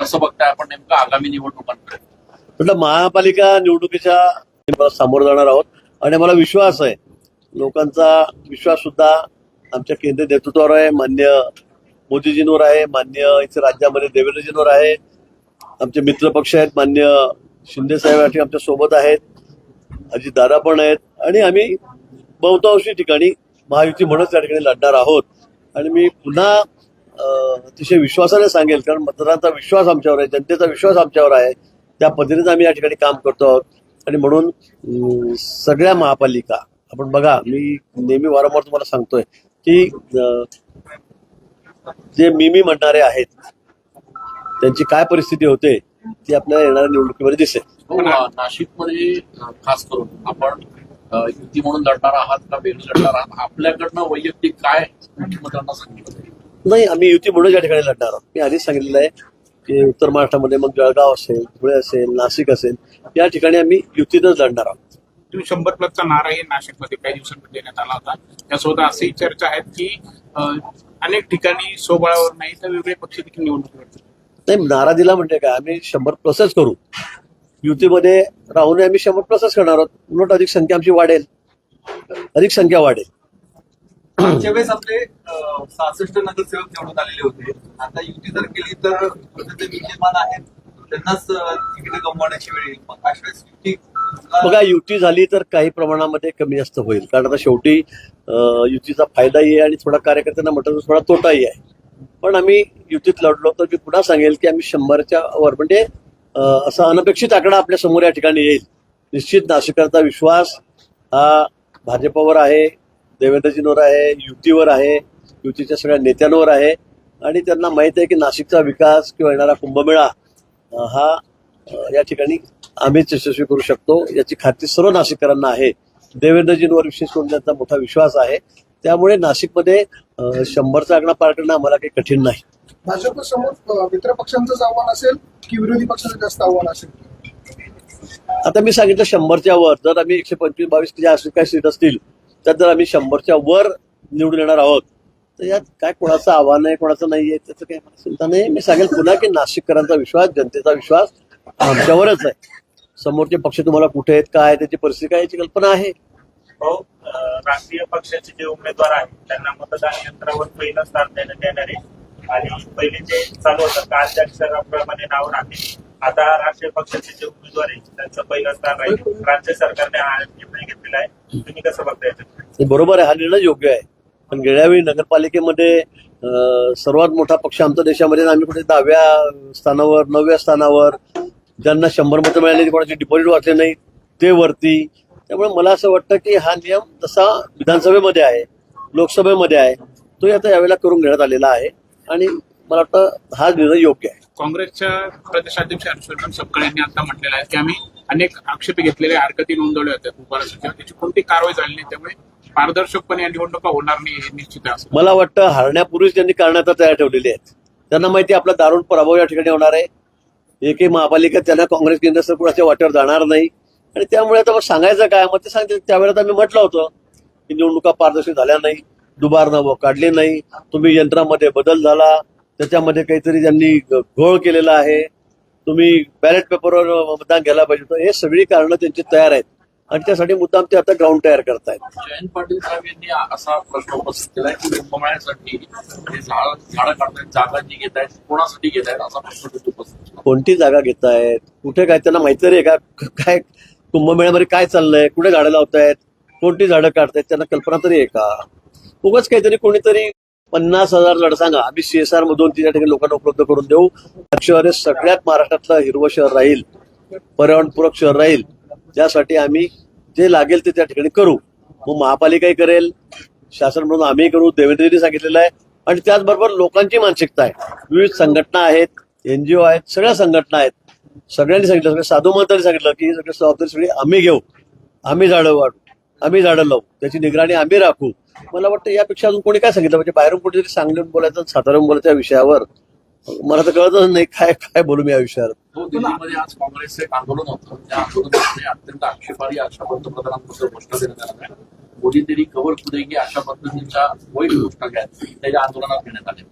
कसं बघताय आपण नेमकं आगामी निवडणुकांकडे म्हटलं महापालिका निवडणुकीच्या सामोरं जाणार आहोत. आणि मला विश्वास आहे. लोकांचा विश्वास सुद्धा आमच्या केंद्रीय नेतृत्वावर आहे. मान्य मोदीजींवर आहे. मान्य इथे राज्यामध्ये देवेंद्रजींवर आहे. आमचे मित्र पक्ष आहेत. मान्य शिंदे साहेब आमच्यासोबत आहेत. अजित दादा पण आहेत. आणि आम्ही बहुतांशी ठिकाणी महायुती म्हणूनच या ठिकाणी लढणार आहोत. आणि मी पुन्हा अतिशय विश्वासाने सांगेल कारण मतदारांचा विश्वास आमच्यावर आहे जनतेचा विश्वास आमच्यावर आहे. त्या पद्धतीने आम्ही या ठिकाणी काम करतो आहोत. आणि म्हणून सगळ्या महापालिका आपण बघा मी नेहमी वारंवार तुम्हाला सांगतोय की जे जे मिमी म्हणणारे आहेत त्यांची काय परिस्थिती होते ती आपल्याला येणाऱ्या निवडणुकीमध्ये दिसेल. हो, नाशिकमध्ये खास करून आपण युती म्हणून लढणार आहात का वेगळी लढणार आहात आपल्याकडनं वैयक्तिक काय मतदारांना सांगितलं नाही आम्ही युती म्हणून या ठिकाणी लढणार आहोत. मी आधीच सांगितलेलं आहे की उत्तर महाराष्ट्रामध्ये मग जळगाव असेल धुळे असेल नाशिक असेल या ठिकाणी आम्ही युतीतच लढणार आहोत. तुम्ही शंभर प्लसचा नाराही नाशिकमध्ये काही दिवसांपूर्वी देण्यात आला होता. त्यासोबत अशी चर्चा आहेत की अं, अनेक ठिकाणी सोबळावर नाही तर वेगळे पक्ष देखील निवडणूक लढतात नाही नारा दिला म्हणजे काय? आम्ही शंभर प्लसच करू. युतीमध्ये राहून आम्ही शंभर प्लसच करणार आहोत. उलट अधिक संख्या आमची वाढेल. अधिक संख्या वाढेल. मागच्या वेळेस आपले अं, सहासष्ट नगरसेवक निवडून आलेले होते. आता युती जर केली तर म्हणजे जे विद्यमान आहेत. त्यांनाच तिकडे गमवण्याची वेळ येईल. मग अशा वेळेस युती बघा युती झाली तर काही प्रमाणामध्ये कमी जास्त होईल. कारण आता शेवटी युतीचा फायदाही आहे आणि थोडा कार्यकर्त्यांना म्हटलं तर थोडा तोटाही आहे. पण आम्ही युतीत लढलो तर मी पुन्हा सांगेल की आम्ही शंभरच्या वर म्हणजे असा अनपेक्षित आकडा आपल्यासमोर या ठिकाणी येईल. निश्चित नाशिकरचा विश्वास हा भाजपवर आहे. देवेंद्रजींवर आहे युतीवर आहे युतीच्या सगळ्या नेत्यांवर आहे. आणि त्यांना माहीत आहे की नाशिकचा विकास किंवा येणारा कुंभमेळा हा या ठिकाणी आम्हीच यशस्वी करू शकतो. याची खात्री सर्व नाशिककरांना आहे. देवेंद्रजींवर विशेष करून त्यांचा मोठा विश्वास आहे. त्यामुळे नाशिकमध्ये शंभरचा आकडा पार करणं आम्हाला काही कठीण नाही. भाजप समोर मित्र पक्षांचंच आव्हान असेल की विरोधी पक्षाचं जास्त आव्हान असेल? आता मी सांगितलं शंभरच्या वर. जर आम्ही एकशे पंचवीस बावीस ज्या असे काही सीट असतील त्यात जर आम्ही शंभरच्या वर निवडून येणार आहोत तर यात काय कोणाचं आव्हान आहे कोणाचं नाही आहे त्याचं काही चिंता नाही. मी सांगेल पुन्हा की नाशिककरांचा विश्वास जनतेचा विश्वास आमच्यावरच आहे. समोरचे पक्ष तुम्हाला कुठे आहेत काय त्याची परिस्थिती काय याची कल्पना आहे. हो, राष्ट्रीय पक्षाचे जे उमेदवार आहेत त्यांना मतदान यंत्रावर पहिलं स्थान देण्यात येणार आहे. आणि पहिले जे चालू होतं का अध्यक्षाप्रमाणे नाव राहते आता राष्ट्रीय पक्षाचे जे उमेदवार आहेत त्यांचं पहिलं स्थान राहील. राज्य सरकारने आहे तुम्ही कसं हे बरोबर आहे हा निर्णय योग्य आहे. पण गेल्या वेळी नगरपालिकेमध्ये सर्वात मोठा पक्ष आमच्या देशामध्ये आम्ही कुठे दहाव्या स्थानावर नवव्या स्थानावर ज्यांना शंभर मतं मिळाली कोणाचे डिपॉझिट वाचले नाही ते वरती. त्यामुळे मला असं वाटतं की हा नियम जसा विधानसभेमध्ये आहे लोकसभेमध्ये आहे तो आता यावेळेला करून घेण्यात आलेला आहे. आणि मला वाटतं हा निर्णय योग्य आहे. काँग्रेसच्या प्रदेशाध्यक्ष हर्षवर्धन सपकाळ यांनी आता म्हटलेलं आहे की आम्ही अनेक आक्षेप घेतलेल्या हरकती नोंदवल्या होत्या. उपारासाठी त्याची कोणती कारवाई झाली नाही त्यामुळे पारदर्शकपणे या निवडणुका होणार नाही हे निश्चित आहे असं मला वाटतं हरण्यापूर्वीच त्यांनी करण्याचा तयार ठेवलेले आहेत. त्यांना माहिती आपला दारुण पराभव या ठिकाणी होणार आहे. एकही महापालिका त्यांना काँग्रेस केंद्र सरकारच्या वाटेवर जाणार नाही. आणि त्यामुळे आता सांगायचं काय मग ते सांगते त्यावेळेला आम्ही म्हटलं होतं की निवडणुका पारदर्शक झाल्या नाही दुबार नावं काढली नाही तुम्ही यंत्रामध्ये बदल झाला त्याच्यामध्ये काहीतरी त्यांनी घोळ केलेला आहे. तुम्ही बॅलेट पेपरवर मतदान घ्यायला पाहिजे होतं. हे सगळी कारणं त्यांची तयार आहेत. आणि त्यासाठी मुद्दाम ते आता ग्राउंड तयार करतायत. जयंत पाटील साहेब यांनी असा प्रश्न उपस्थित केलाय की कुंभमेळ्यासाठी हे झाड झाडं काढतायत जागा जी घेत आहेत कोणासाठी घेत आहेत असा प्रश्न उपस्थित. कोणती जागा घेतायत? कुठे काय? त्यांना माहिती का? क- काय कुंभमेळ्यामध्ये काय चाललंय? कुठे झाडं लावतायत? कोणती झाडं काढतायत? त्यांना कल्पना तरी आहे का? उगाच काहीतरी कोणीतरी पन्नास हजार झाडं सांगा. आम्ही सीएसआर मधून तिच्या ठिकाणी लोकांना उपलब्ध करून देऊ. शहर हे सगळ्यात महाराष्ट्रातलं हिरवं शहर राहील. पर्यावरणपूरक शहर राहील. त्यासाठी आम्ही जे लागेल ते त्या ठिकाणी करू. मग महापालिकाही करेल. शासन म्हणून आम्ही करू. देवेंद्रजींनी सांगितलेलं आहे. आणि त्याचबरोबर लोकांची मानसिकता आहे. विविध संघटना आहेत. एनजीओ आहेत. सगळ्या संघटना आहेत. सगळ्यांनी सांगितलं. सगळ्या साधू महंतांनी सांगितलं की ही सगळी जबाबदारी सगळी आम्ही घेऊ. आम्ही झाडं वाढू. आम्ही झाडं लावू त्याची निगराणी आम्ही राखू. मला वाटतं यापेक्षा अजून कोणी काय सांगितलं? म्हणजे बाहेरून कुठेतरी सांगलीहून बोलायचं साताऱ्याहून बोलायचं या विषयावर. मला तर कळतच नाही काय काय बोलू मी या विषयावर. हो दिल्लीमध्ये आज काँग्रेसचं एक आंदोलन होतं. त्या आंदोलनामध्ये अत्यंत आक्षेपारी अशा पंतप्रधानांबद्दल घोषणा देण्यात आल्या. होत्या. मोदी तरी कवर खुदेगी अशा पद्धतीच्या वाईट घोषणा घ्या. त्याच्या आंदोलनात घेण्यात आले.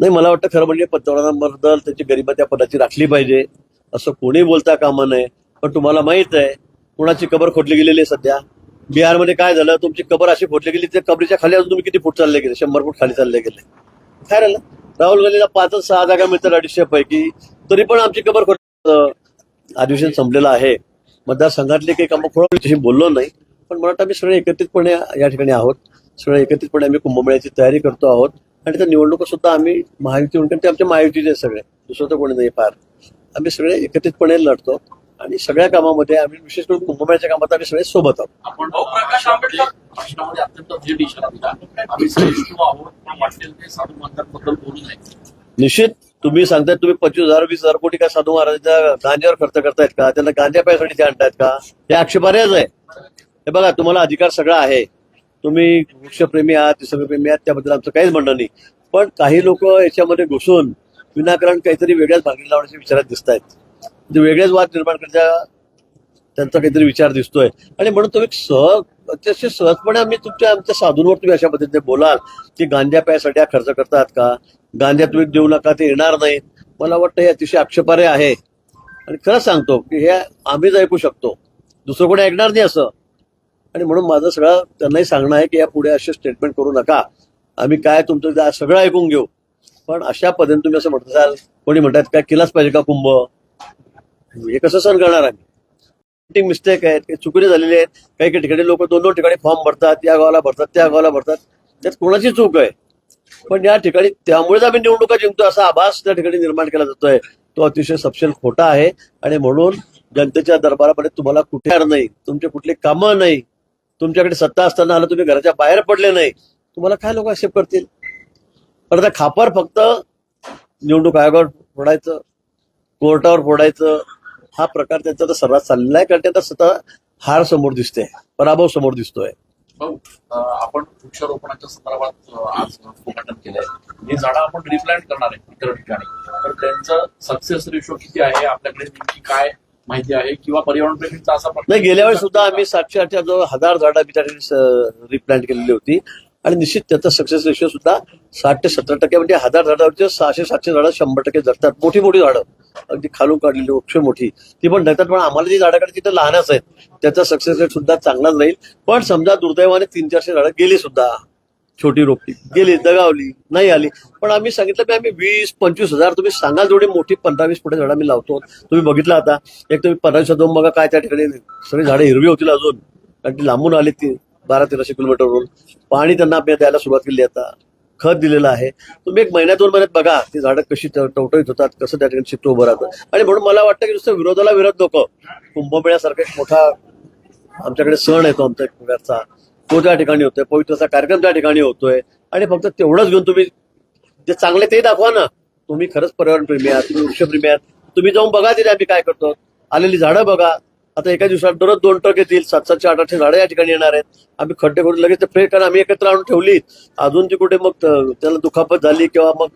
नाही मला वाटतं खरं म्हणजे पंतप्रधानांबद्दल त्याची गरिमा त्या पदाची राखली पाहिजे. असं कोणी बोलता कामा नये. पण तुम्हाला माहीत आहे कुणाची कबर खोदली गेलेली आहे सध्या? बिहारमध्ये काय झालं तुमची कबर अशी फुटली गेली त्या कबरीच्या खाली अजून तुम्ही किती फूट चालले गेले? शंभर फूट खाली चालले गेले. काय राहिलं राहुल गांधीला पाचच सहा जागा मिळतात अडीचशे पैकी तरी पण आमची कबर खोद अधिवेशन संपलेलं आहे. मतदारसंघातले काही कामं खोड बोललो नाही पण मला वाटतं आम्ही सगळे एकत्रितपणे या ठिकाणी आहोत. सगळे एकत्रितपणे आम्ही कुंभमेळ्याची तयारी करतो आहोत. आणि त्या निवडणुका सुद्धा आम्ही महायुती म्हणून ते आमच्या महायुतीचे सगळे दुसरं तर कोणी नाही फार. आम्ही सगळे एकत्रितपणे लढतो. आणि सगळ्या कामामध्ये आम्ही विशेष करून कुंभमेळ्याच्या कामात आम्ही सगळे सोबत आहोत. आपण प्रकाश आंबेडकर भाषणामध्ये अत्यंत थेट इशारा दिला आम्ही सहिष्णू आहोत. पण वाटेल ते साधू महाराजांबद्दल बोलू नये. निश्चित तुम्ही सांगताय तुम्ही पंचवीस हजार वीस हजार कोटी काय साधू महाराजांच्या गांजावर खर्च करतायत का? त्यांना गांजा प्यायसाठी ते आणतायत का? हे आक्षेपार्हच आहे. हे बघा तुम्हाला अधिकार सगळा आहे. तुम्ही वृक्षप्रेमी आहात निसर्गप्रेमी आहात त्याबद्दल आमचं काहीच म्हणणं नाही. पण काही लोक याच्यामध्ये घुसून विनाकारण काहीतरी वेगळ्याच भागी लावण्याच्या विचारात दिसत आहेत म्हणजे वेगळेच वाद निर्माण करण्याच्या त्यांचा काहीतरी विचार दिसतोय. आणि म्हणून तुम्ही सहज अतिशय सहजपणे आम्ही तुमच्या आमच्या साधूंवर तुम्ही अशा पद्धतीने बोलाल की गांजा प्यायसाठी हा खर्च करतात का? गांजा तुम्ही देऊ नका ते येणार नाहीत. मला वाटतं हे अतिशय आक्षेपार्ह आहे. आणि खरं सांगतो की हे आम्हीच ऐकू शकतो. दुसरं कोणी ऐकणार नाही असं. आणि म्हणून माझं सगळं त्यांनाही सांगणं आहे की या पुढे असे स्टेटमेंट करू नका. आम्ही काय तुमचं सगळं ऐकून घेऊ. पण अशा पद्धतीने तुम्ही असं म्हणत असाल कोणी म्हणतात काय केलाच पाहिजे का कुंभ? म्हणजे हे कसं सहन करणार आम्ही? मिस्टेक आहेत काही चुकीने झालेले आहेत काही काही ठिकाणी लोक दोन दोन ठिकाणी फॉर्म भरतात या गावाला भरतात त्या गावाला भरतात. त्यात कोणाची चूक आहे? पण या ठिकाणी त्यामुळेच आम्ही निवडणुका जिंकतो असा आभास त्या ठिकाणी निर्माण केला जातोय. तो अतिशय सपशेल खोटा आहे. आणि म्हणून जनतेच्या दरबारामध्ये तुम्हाला कुठे नाही तुमचे कुठले कामं नाही तुमच्याकडे सत्ता असताना आलं तुम्ही घराच्या बाहेर पडले नाही तुम्हाला काय लोक एक्सेप्ट करतील? पण आता खापर फक्त निवडणूक आयोगावर फोडायचं कोर्टावर फोडायचं हा प्रकार त्यांचा तर सर्वात चाललेला आहे कारण त्यांना स्वतः हार समोर दिसते पराभव समोर दिसतोय. भाऊ आपण वृक्षारोपणाच्या संदर्भात आज उद्घाटन केलंय. ही झाडं आपण रिप्लांट करणार आहे इतर ठिकाणी. तर त्यांचं सक्सेस रेशो किती आहे आपल्याकडे नेमकी काय माहिती आहे किंवा पर्यावरण प्रेमींचा असा नाही गेल्या वेळेस सुद्धा आम्ही सातशे आठच्या जवळ हजार झाडं आम्ही त्या ठिकाणी रिप्लांट केलेली होती. आणि निश्चित त्याचा सक्सेस रेशो सुद्धा साठ ते सत्तर टक्के म्हणजे हजार झाडावरचे सहाशे सातशे झाडं शंभर टक्के जगतात. मोठी मोठी झाडं. अगदी खालून काढलेली वृक्ष मोठी. ती पण जगतात पण आम्हाला जी झाडं काढली तिथं तर लहानच आहेत. त्याचा सक्सेस रेट सुद्धा चांगलाच राहील. पण समजा दुर्दैवाने तीन चारशे झाडं गेली सुद्धा. छोटी रोपटी. गेली दगावली नाही आली. पण आम्ही सांगितलं की आम्ही वीस पंचवीस हजार तुम्ही सांगा जेवढी मोठी पंधरा वीस फुटे झाडं आम्ही लावतो. तुम्ही बघितलं आता. एक तुम्ही पंधराशे दोन बघा काय त्या ठिकाणी सगळी झाडं हिरवी होतील अजून. कारण ती लांबून आली ती. बारा तेराशे किलोमीटरवरून. पाणी त्यांना आम्ही द्यायला सुरुवात केली आता. खत दिलेलं आहे. तुम्ही एक महिन्यात दोन महिन्यात बघा ती झाडं कशी टवटवीत होतात कसं त्या ठिकाणी चित्र उभं राहतं. आणि म्हणून मला वाटतं की नुसतं विरोधाला विरोध नको. कुंभमेळ्यासारखा एक मोठा आमच्याकडे सण येतो आमच्या एक प्रकारचा तो त्या ठिकाणी होतोय. पवित्रचा कार्यक्रम त्या ठिकाणी होतोय. आणि फक्त तेवढंच घेऊन तुम्ही जे चांगले ते दाखवा ना. तुम्ही खरंच पर्यावरण प्रेमी आहात तुम्ही वृक्षप्रेमी आहात. तुम्ही जाऊन बघा तिथे आम्ही काय करतो. आलेली झाडं बघा. आता एका दिवसात दररोज दोन ट्रक येतील. सात सातशे आठ आठशे झाडं या ठिकाणी येणार आहेत. आम्ही खड्डे करून लगेच ते फ्रेश कारण आम्ही एकत्र आणून ठेवली अजून ती कुठे मग त्याला दुखापत झाली किंवा मग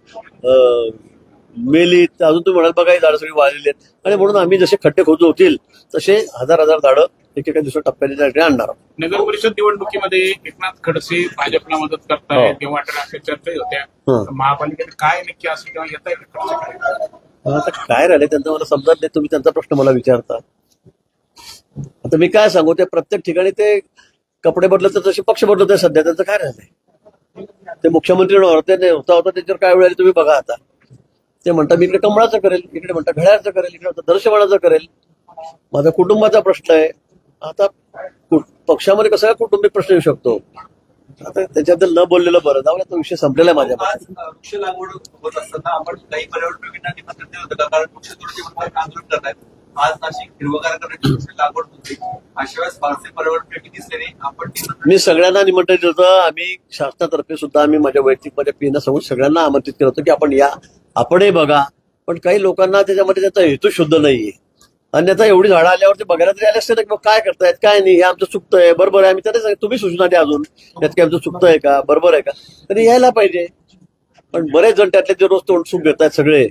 मेली तर अजून तुम्ही म्हणाल बघा ही झाडं सगळी वाळलेली आहेत. आणि म्हणून आम्ही जसे खड्डे खोदू होतील तसे हजार हजार झाडं एकेका दिवसात टप्प्याने त्या ठिकाणी आणणार आहोत. नगर परिषद निवडणुकीमध्ये एकनाथ खडसे भाजपला मदत होत्या. हं. तर महापालिकेत काय नक्की असं तेव्हा येत आहे आता काय राहिले त्यांचं मला समजत नाही. तुम्ही त्यांचा प्रश्न मला विचारता. आता मी काय सांगू ते प्रत्येक ठिकाणी ते कपडे बदलत तसे पक्ष बदलत सध्या त्यांचं काय राहिलंय? ते मुख्यमंत्री होते नाही होता होता त्याच्यावर काय वेळ आली तुम्ही बघा आता. ते म्हणतात मी इकडे कमळाचं करेल इकडे म्हणतात घड्याळाचं करेल इकडे म्हणतात दर्शवणाचं करेल. माझा कुटुंबाचा प्रश्न आहे. आता पक्षामध्ये कसा कुटुंबिक प्रश्न येऊ शकतो. आता त्याच्याबद्दल न बोललेलं बरं. जाऊ तो विषय संपलेला आहे माझ्या वृक्ष लागवड होत असताना आपण काही पर्यावरण आज नाशिक हिरवगार करण्याची लागवड होती? अशा वेळेस फारसे पर्यावरण दिसल्याने आपण मी सगळ्यांना निमंत्रण दिलं होतं आम्ही शासनातर्फे सुद्धा आम्ही माझ्या वैयक्तिक माझ्या पीना समोर सगळ्यांना आमंत्रित केलं होतं की आपण या आपणही बघा. पण काही लोकांना त्याच्यामध्ये त्याचा हेतू शुद्ध नाहीये. अन्यथा एवढी झाडं आल्यावर ते बघायला तरी आले असते ना की मग काय करतायत काय नाही हे आमचं चुकतं आहे बरोबर आहे. आम्ही त्यांना सांगितलं तुम्ही सूचना द्या अजून. त्यात काय आमचं चुकतं आहे का? बरोबर आहे का? तरी यायला पाहिजे. पण बरेच जण त्यातले जे रोज तोंड सुख घेत आहेत सगळे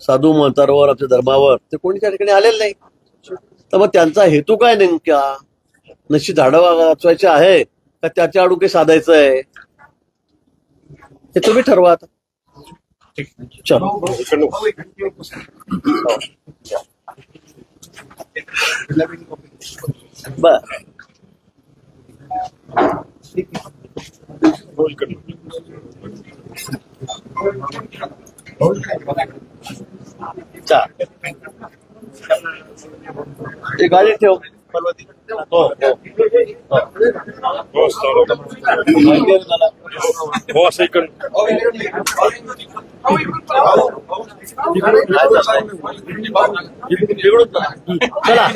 साधू मंतारावर आपल्या धर्मावर. ते कोणी त्या ठिकाणी आलेलं नाही. तर मग त्यांचा हेतू काय नेमक्या? नशी झाडं वाचवायची आहे का त्याच्या आडू काही साधायचं आहे? हे तुम्ही ठरवा आता. बर. चार गाडी ठेव. परवती हो हो. हो. चला.